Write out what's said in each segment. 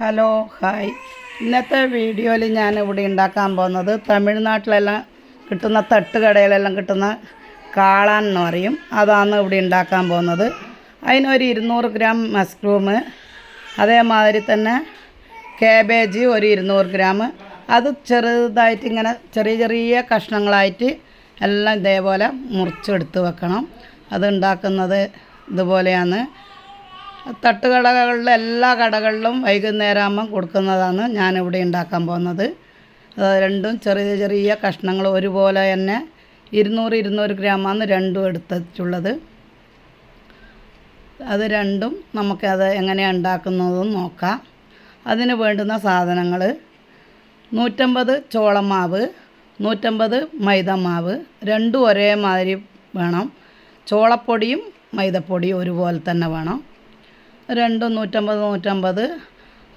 Hello hi. ഇന്നത്തെ വീഡിയോയിൽ ഞാൻ ഇവിടെ ഉണ്ടാക്കാൻ പോകുന്നത് തമിഴ്നാട്ടിലെല്ലാം കിട്ടുന്ന തട്ടുകടയിലെല്ലാം കിട്ടുന്ന കാളാൻ എന്ന് പറയും. അതാണ് ഇവിടെ ഉണ്ടാക്കാൻ പോകുന്നത്. അതിനൊരു ഇരുന്നൂറ് ഗ്രാം മഷ്റൂം അതേമാതിരി തന്നെ കാബേജ് ഒരു ഇരുന്നൂറ് ഗ്രാം. അത് ചെറുതായിട്ട് ഇങ്ങനെ ചെറിയ ചെറിയ കഷ്ണങ്ങളായിട്ട് എല്ലാം ഇതേപോലെ മുറിച്ചെടുത്ത് വെക്കണം. അത് ഉണ്ടാക്കുന്നത് ഇതുപോലെയാണ്. തട്ടുകടകളിലെ എല്ലാ കടകളിലും വൈകുന്നേരം ആകുമ്പം കൊടുക്കുന്നതാണ് ഞാനിവിടെ ഉണ്ടാക്കാൻ പോകുന്നത്. രണ്ടും ചെറിയ ചെറിയ കഷ്ണങ്ങൾ ഒരുപോലെ തന്നെ ഇരുന്നൂറ് ഇരുന്നൂറ് ഗ്രാമാണ് രണ്ടും എടുത്തിട്ടുള്ളത്. അത് രണ്ടും നമുക്കത് എങ്ങനെയാണ് ഉണ്ടാക്കുന്നതെന്ന് നോക്കാം. അതിന് വേണ്ടുന്ന സാധനങ്ങൾ നൂറ്റമ്പത് ചോളമാവ് നൂറ്റമ്പത് മൈദമാവ് രണ്ടും ഒരേമാതിരി വേണം. ചോളപ്പൊടിയും മൈദപ്പൊടിയും ഒരുപോലെ തന്നെ വേണം. രണ്ടും നൂറ്റമ്പത് നൂറ്റമ്പത്.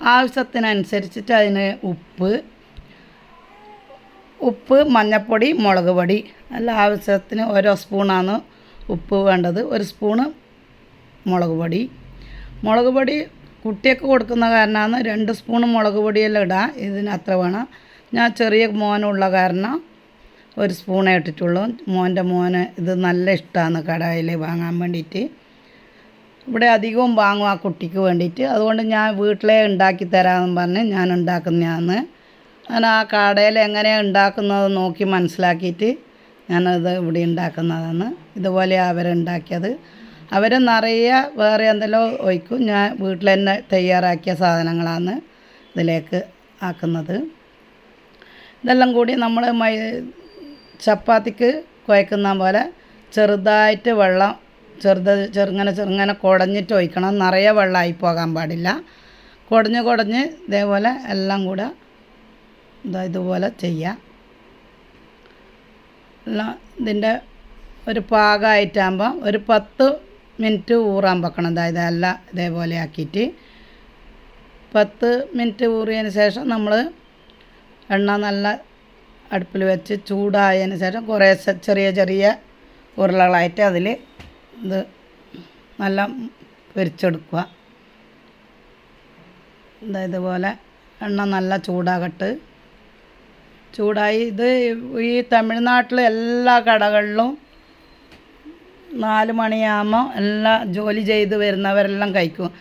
ആവശ്യത്തിനനുസരിച്ചിട്ട് അതിന് ഉപ്പ് ഉപ്പ് മഞ്ഞൾപ്പൊടി മുളക് പൊടി. അല്ല ആവശ്യത്തിന് ഓരോ സ്പൂണാണ് ഉപ്പ് വേണ്ടത്. ഒരു സ്പൂണ് മുളക് പൊടി. മുളക് പൊടി കുട്ടിയൊക്കെ കൊടുക്കുന്ന കാരണമാണ് രണ്ട് സ്പൂൺ മുളക് പൊടിയെല്ലാം ഇടാം. ഇതിന് അത്ര വേണം. ഞാൻ ചെറിയ മോനുള്ള കാരണം ഒരു സ്പൂണേ ഇട്ടിട്ടുള്ളൂ. മോന്റെ മോന് ഇത് നല്ല ഇഷ്ടമാണ് കടയിൽ വാങ്ങാൻ വേണ്ടിയിട്ട്. ഇവിടെ അധികവും വാങ്ങും ആ കുട്ടിക്ക് വേണ്ടിയിട്ട്. അതുകൊണ്ട് ഞാൻ വീട്ടിലേ ഉണ്ടാക്കി തരാമെന്ന് പറഞ്ഞ് ഞാൻ ഉണ്ടാക്കുന്നതാണ്. ഞാൻ ആ കടയിൽ എങ്ങനെയാണ് ഉണ്ടാക്കുന്നത് നോക്കി മനസ്സിലാക്കിയിട്ട് ഞാനത് ഇവിടെ ഉണ്ടാക്കുന്നതാണ്. ഇതുപോലെ അവരുണ്ടാക്കിയത് അവർ നിറയെ വേറെ എന്തെല്ലോ ഒഴിക്കും. ഞാൻ വീട്ടിൽ തന്നെ തയ്യാറാക്കിയ സാധനങ്ങളാണ് ഇതിലേക്ക് ആക്കുന്നത്. ഇതെല്ലാം കൂടി നമ്മൾ മൈ ചപ്പാത്തിക്ക് കുഴക്കുന്ന പോലെ ചെറുതായിട്ട് വെള്ളം ചെറുത് ചെറുങ്ങനെ ചെറുങ്ങനെ കുടഞ്ഞിട്ട് ഒഴിക്കണം. നിറയെ വെള്ളമായി പോകാൻ പാടില്ല. കുടഞ്ഞ് കുടഞ്ഞ് ഇതേപോലെ എല്ലാം കൂടെ ഇതാ ഇതുപോലെ ചെയ്യുക ഇതിന്റെ ഒരു പാകമായിട്ടാകുമ്പോൾ ഒരു പത്ത് മിനിറ്റ് ഊറാൻ വെക്കണം. അതായത് എല്ലാം ഇതേപോലെ ആക്കിയിട്ട് പത്ത് മിനിറ്റ് ഊറിയതിന് ശേഷം നമ്മൾ എണ്ണ നല്ല അടുപ്പിൽ വെച്ച് ചൂടായതിന് ശേഷം കുറേ ചെറിയ ചെറിയ ഉരുളകളായിട്ട് അതിൽ ഇത് നല്ല പൊരിച്ചെടുക്കുക. ഇതാ ഇതുപോലെ എണ്ണ നല്ല ചൂടാകട്ട്. ചൂടായി ഇത് ഈ തമിഴ്നാട്ടിലെ എല്ലാ കടകളിലും നാല് മണിയാകുമ്പോൾ എല്ലാം ജോലി ചെയ്ത് വരുന്നവരെല്ലാം കഴിക്കും.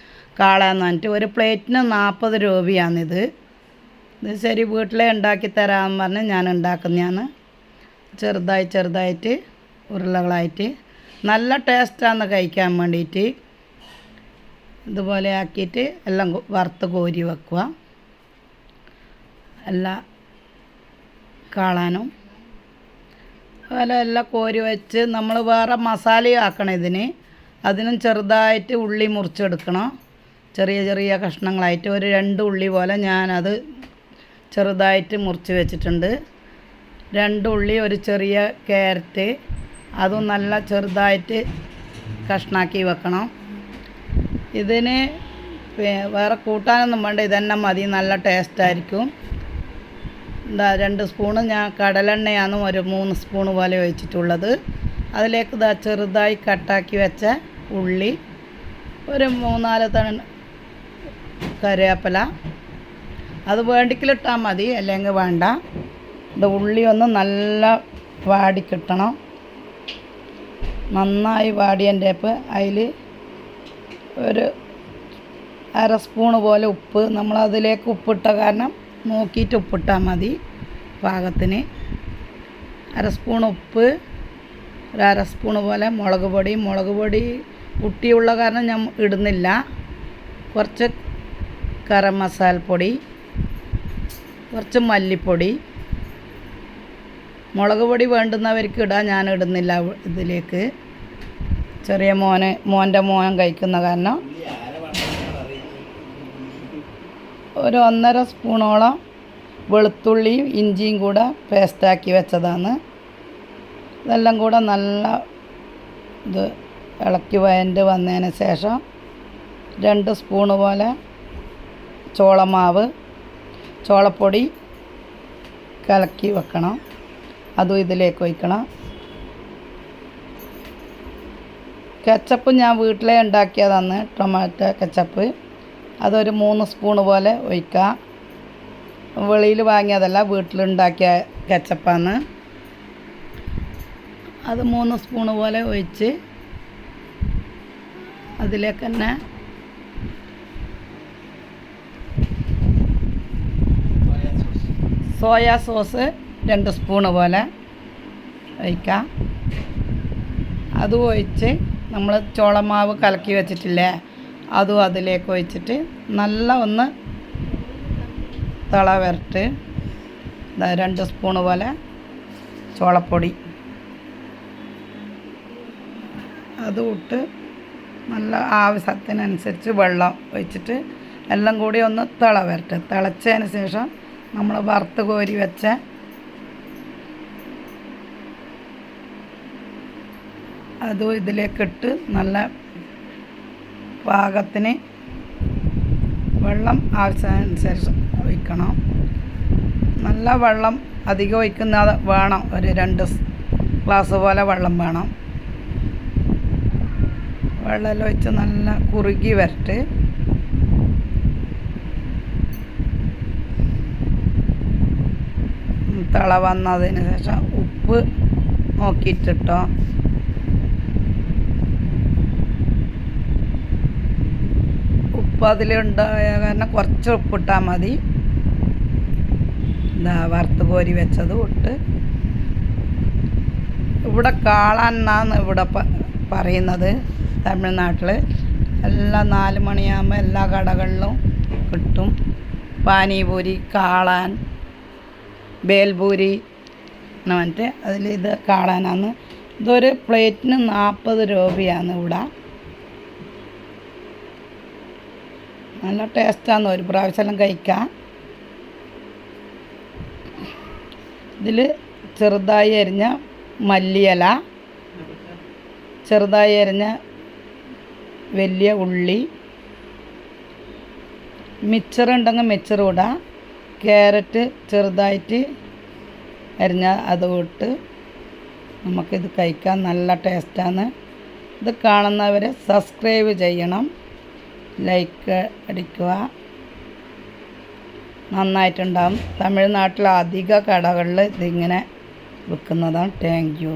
കാളാന്ന് പറഞ്ഞിട്ട് ഒരു പ്ലേറ്റിന് നാൽപ്പത് രൂപയാണിത്. ഇത് ശരി വീട്ടിലേ ഉണ്ടാക്കി തരാമെന്ന് പറഞ്ഞ് ഞാൻ ഉണ്ടാക്കുന്നതാണ്. ചെറുതായി ചെറുതായിട്ട് ഉരുളകളായിട്ട് നല്ല ടേസ്റ്റാണ് കഴിക്കാൻ വേണ്ടിയിട്ട് ഇതുപോലെ ആക്കിയിട്ട് എല്ലാം വറുത്ത് കോരി വെക്കുക. എല്ലാ കാളാനും. അതുപോലെ എല്ലാം കോരി വെച്ച് നമ്മൾ വേറെ മസാല ആക്കണം ഇതിന്. അതിനും ചെറുതായിട്ട് ഉള്ളി മുറിച്ചെടുക്കണം. ചെറിയ ചെറിയ കഷ്ണങ്ങളായിട്ട് ഒരു രണ്ട് ഉള്ളി പോലെ ഞാനത് ചെറുതായിട്ട് മുറിച്ച് വെച്ചിട്ടുണ്ട്. രണ്ട് ഉള്ളി ഒരു ചെറിയ ക്യാരറ്റ് അതും നല്ല ചെറുതായിട്ട് കഷ്ണാക്കി വെക്കണം. ഇതിന് വേറെ കൂട്ടാനൊന്നും വേണ്ട. ഇതന്നെ മതി. നല്ല ടേസ്റ്റായിരിക്കും എന്താ രണ്ട് സ്പൂണ് ഞാൻ കടലെണ്ണയാണ് ഒരു മൂന്ന് സ്പൂണ് പോലെ ഒഴിച്ചിട്ടുള്ളത്. അതിലേക്ക് ഇതാ ചെറുതായി കട്ടാക്കി വെച്ച ഉള്ളി ഒരു മൂന്നാൽ തണ കറിവേപ്പില. അത് വേണ്ടിക്കിലിട്ടാൽ മതി. അല്ലെങ്കിൽ വേണ്ട. ഇത് ഉള്ളി ഒന്ന് നല്ല വാടി കിട്ടണം. നന്നായി വാടിയതിന്റെ അപ്പം അതിൽ ഒരു അര സ്പൂണ് പോലെ ഉപ്പ്. നമ്മൾ അതിലേക്ക് ഉപ്പിട്ട കാരണം നോക്കിയിട്ട് ഉപ്പിട്ടാൽ മതി പാകത്തിന്. അര സ്പൂൺ ഉപ്പ് ഒരു അര സ്പൂണ് പോലെ മുളക് പൊടി. മുളക് പൊടി കുട്ടിയുള്ള കാരണം ഞാൻ ഇടുന്നില്ല. കുറച്ച് ഗരം പൊടി കുറച്ച് മല്ലിപ്പൊടി. മുളക് പൊടി വേണ്ടുന്നവർക്ക് ഇടാൻ ഞാൻ ഇടുന്നില്ല ഇതിലേക്ക്. ചെറിയ മോന് മോന്റെ മോൻ കഴിക്കുന്ന കാരണം. ഒരു ഒന്നര സ്പൂണോളം വെളുത്തുള്ളിയും ഇഞ്ചിയും കൂടെ പേസ്റ്റാക്കി വെച്ചതാണ്. ഇതെല്ലാം കൂടെ നല്ല ഇത് ഇളക്കി വയണ്ട് വന്നതിന് ശേഷം രണ്ട് സ്പൂണ് പോലെ ചോളമാവ് ചോളപ്പൊടി കലക്കി വെക്കണം. അതും ഇതിലേക്ക് ഒഴിക്കണം. കെച്ചപ്പ് ഞാൻ വീട്ടിലേ ഉണ്ടാക്കിയതാണ് ടൊമാറ്റോ കെച്ചപ്പ്. അതൊരു മൂന്ന് സ്പൂണ് പോലെ ഒഴിക്കുക വെളിയിൽ വാങ്ങിയതല്ല വീട്ടിലുണ്ടാക്കിയ കെച്ചപ്പാണ്. അത് മൂന്ന് സ്പൂണ് പോലെ ഒഴിച്ച് അതിലേക്ക് തന്നെ സോയാ സോസ് രണ്ട് സ്പൂണ് പോലെ ഒഴിക്കാം. അതും ഒഴിച്ച് നമ്മൾ ചോളമാവ് കലക്കി വെച്ചിട്ടില്ലേ അതും അതിലേക്ക് ഒഴിച്ചിട്ട് നല്ല ഒന്ന് തള വരട്ട്. രണ്ട് സ്പൂണ് പോലെ ചോളപ്പൊടി. അതും ഇട്ട് നല്ല ആവശ്യത്തിനനുസരിച്ച് വെള്ളം ഒഴിച്ചിട്ട് എല്ലാം കൂടി ഒന്ന് തിള വരട്ടെ. തിളച്ചതിന് ശേഷം നമ്മൾ വറുത്ത് കോരി വെച്ച അതും ഇതിലേക്കിട്ട് നല്ല പാകത്തിന് വെള്ളം ആവശ്യാനുസരിച്ച് ഒഴിക്കണം. നല്ല വെള്ളം അധികം ഒഴിക്കുന്ന വേണം. ഒരു രണ്ട് ഗ്ലാസ് പോലെ വെള്ളം വേണം. വെള്ളം ഒഴിച്ച് നല്ല കുറുകി വരട്ട്. തിള വന്നതിന് ശേഷം ഉപ്പ് നോക്കിയിട്ടിട്ടോ. ഉപ്പ് അതിലുണ്ടായ കാരണം കുറച്ച് ഉപ്പിട്ടാൽ മതി. എന്താ വറുത്ത് കോരി വെച്ചത് ഇട്ട്. ഇവിടെ കാളാന്നാന്ന് ഇവിടെ പറയുന്നത് തമിഴ്നാട്ടിൽ എല്ലാ നാല് മണിയാകുമ്പോൾ എല്ലാ കടകളിലും കിട്ടും. പാനിപൂരി കാളാൻ ബേൽപൂരി എന്ന് പറഞ്ഞിട്ട് അതിൽ ഇത് കാളാനാന്ന്. ഇതൊരു പ്ലേറ്റിന് നാൽപ്പത് രൂപയാണ് ഇവിടെ. നല്ല ടേസ്റ്റാണ് ഒരു പ്രാവശ്യം കഴിക്കാം. ഇതിൽ ചെറുതായി അരിഞ്ഞ മല്ലിയില ചെറുതായി അരിഞ്ഞ വലിയ ഉള്ളി മിച്ചർ ഉണ്ടെങ്കിൽ മിച്ചർ ഇടാം. ക്യാരറ്റ് ചെറുതായിട്ട് അരിഞ്ഞ അത് ഇട്ട് നമുക്കിത് കഴിക്കാൻ നല്ല ടേസ്റ്റാണ് ഇത് കാണുന്നവരെ സബ്സ്ക്രൈബ് ചെയ്യണം. ലൈക്ക് അടിക്കുക. നന്നായിട്ടുണ്ടാകും തമിഴ്നാട്ടിൽ അധിക കടകളിൽ ഇതിങ്ങനെ വിൽക്കുന്നതാണ്. Thank you